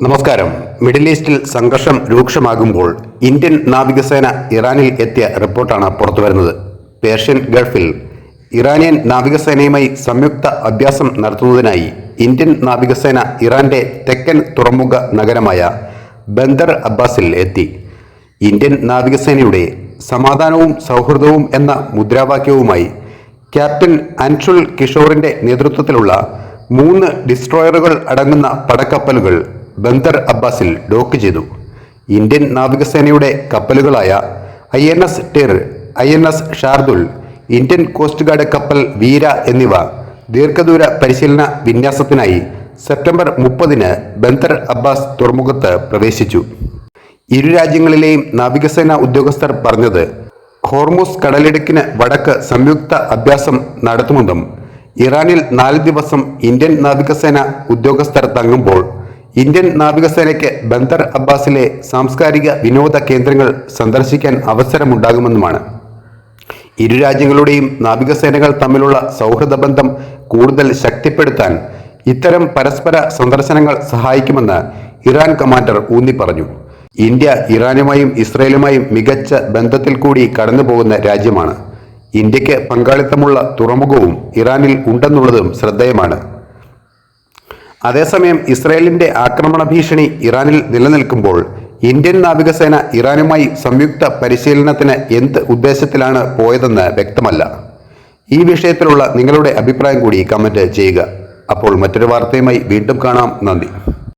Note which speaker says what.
Speaker 1: നമസ്കാരം. മിഡിൽ ഈസ്റ്റിൽ സംഘർഷം രൂക്ഷമാകുമ്പോൾ ഇന്ത്യൻ നാവികസേന ഇറാനിൽ എത്തിയ റിപ്പോർട്ടാണ് പുറത്തുവരുന്നത്. പേർഷ്യൻ ഗൾഫിൽ ഇറാനിയൻ നാവികസേനയുമായി സംയുക്ത അഭ്യാസം നടത്തുന്നതിനായി ഇന്ത്യൻ നാവികസേന ഇറാന്റെ തെക്കൻ തുറമുഖ നഗരമായ ബന്ദർ അബ്ബാസിൽ എത്തി. ഇന്ത്യൻ നാവികസേനയുടെ സമാധാനവും സൗഹൃദവും എന്ന മുദ്രാവാക്യവുമായി ക്യാപ്റ്റൻ അൻഷുൽ കിഷോറിന്റെ നേതൃത്വത്തിലുള്ള മൂന്ന് ഡിസ്ട്രോയറുകൾ അടങ്ങുന്ന പടക്കപ്പലുകൾ ബന്ദർ അബ്ബാസിൽ ഡോക്ക് ചെയ്തു. ഇന്ത്യൻ നാവികസേനയുടെ കപ്പലുകളായ I N S Tir I N S Shardul Indian Coast Guard കപ്പൽ വീര എന്നിവ ദീർഘദൂര പരിശീലന വിന്യാസത്തിനായി സെപ്റ്റംബർ മുപ്പതിന് ബന്ദർ അബ്ബാസ് തുറമുഖത്ത് പ്രവേശിച്ചു. ഇരു രാജ്യങ്ങളിലെയും നാവികസേന ഉദ്യോഗസ്ഥർ പറഞ്ഞത് ഹോർമോസ് കടലിടുക്കിന് വടക്ക് സംയുക്ത അഭ്യാസം നടത്തുമെന്നും ഇറാനിൽ നാല് ദിവസം ഇന്ത്യൻ നാവികസേന ഉദ്യോഗസ്ഥർ തങ്ങുമ്പോൾ ഇന്ത്യൻ നാവികസേനയ്ക്ക് ബന്ദർ അബ്ബാസിലെ സാംസ്കാരിക വിനോദ കേന്ദ്രങ്ങൾ സന്ദർശിക്കാൻ അവസരമുണ്ടാകുമെന്നുമാണ്. ഇരു രാജ്യങ്ങളുടെയും നാവികസേനകൾ തമ്മിലുള്ള സൗഹൃദ ബന്ധം കൂടുതൽ ശക്തിപ്പെടുത്താൻ ഇത്തരം പരസ്പര സന്ദർശനങ്ങൾ സഹായിക്കുമെന്ന് ഇറാൻ കമാൻഡർ ഊന്നി പറഞ്ഞു. ഇന്ത്യ ഇറാനുമായും ഇസ്രയേലുമായും മികച്ച ബന്ധത്തിൽ കൂടി കടന്നുപോകുന്ന രാജ്യമാണ്. ഇന്ത്യയ്ക്ക് പങ്കാളിത്തമുള്ള തുറമുഖവും ഇറാനിൽ ഉണ്ടെന്നുള്ളതും ശ്രദ്ധേയമാണ്. അതേസമയം ഇസ്രായേലിന്റെ ആക്രമണ ഭീഷണി ഇറാനിൽ നിലനിൽക്കുമ്പോൾ ഇന്ത്യൻ നാവികസേന ഇറാനുമായി സംയുക്ത പരിശീലനത്തിന് എന്ത് ഉദ്ദേശത്തിലാണ് പോയതെന്ന് വ്യക്തമല്ല. ഈ വിഷയത്തിലുള്ള നിങ്ങളുടെ അഭിപ്രായം കൂടി കമന്റ് ചെയ്യുക. അപ്പോൾ മറ്റൊരു വാർത്തയുമായി വീണ്ടും കാണാം. നന്ദി.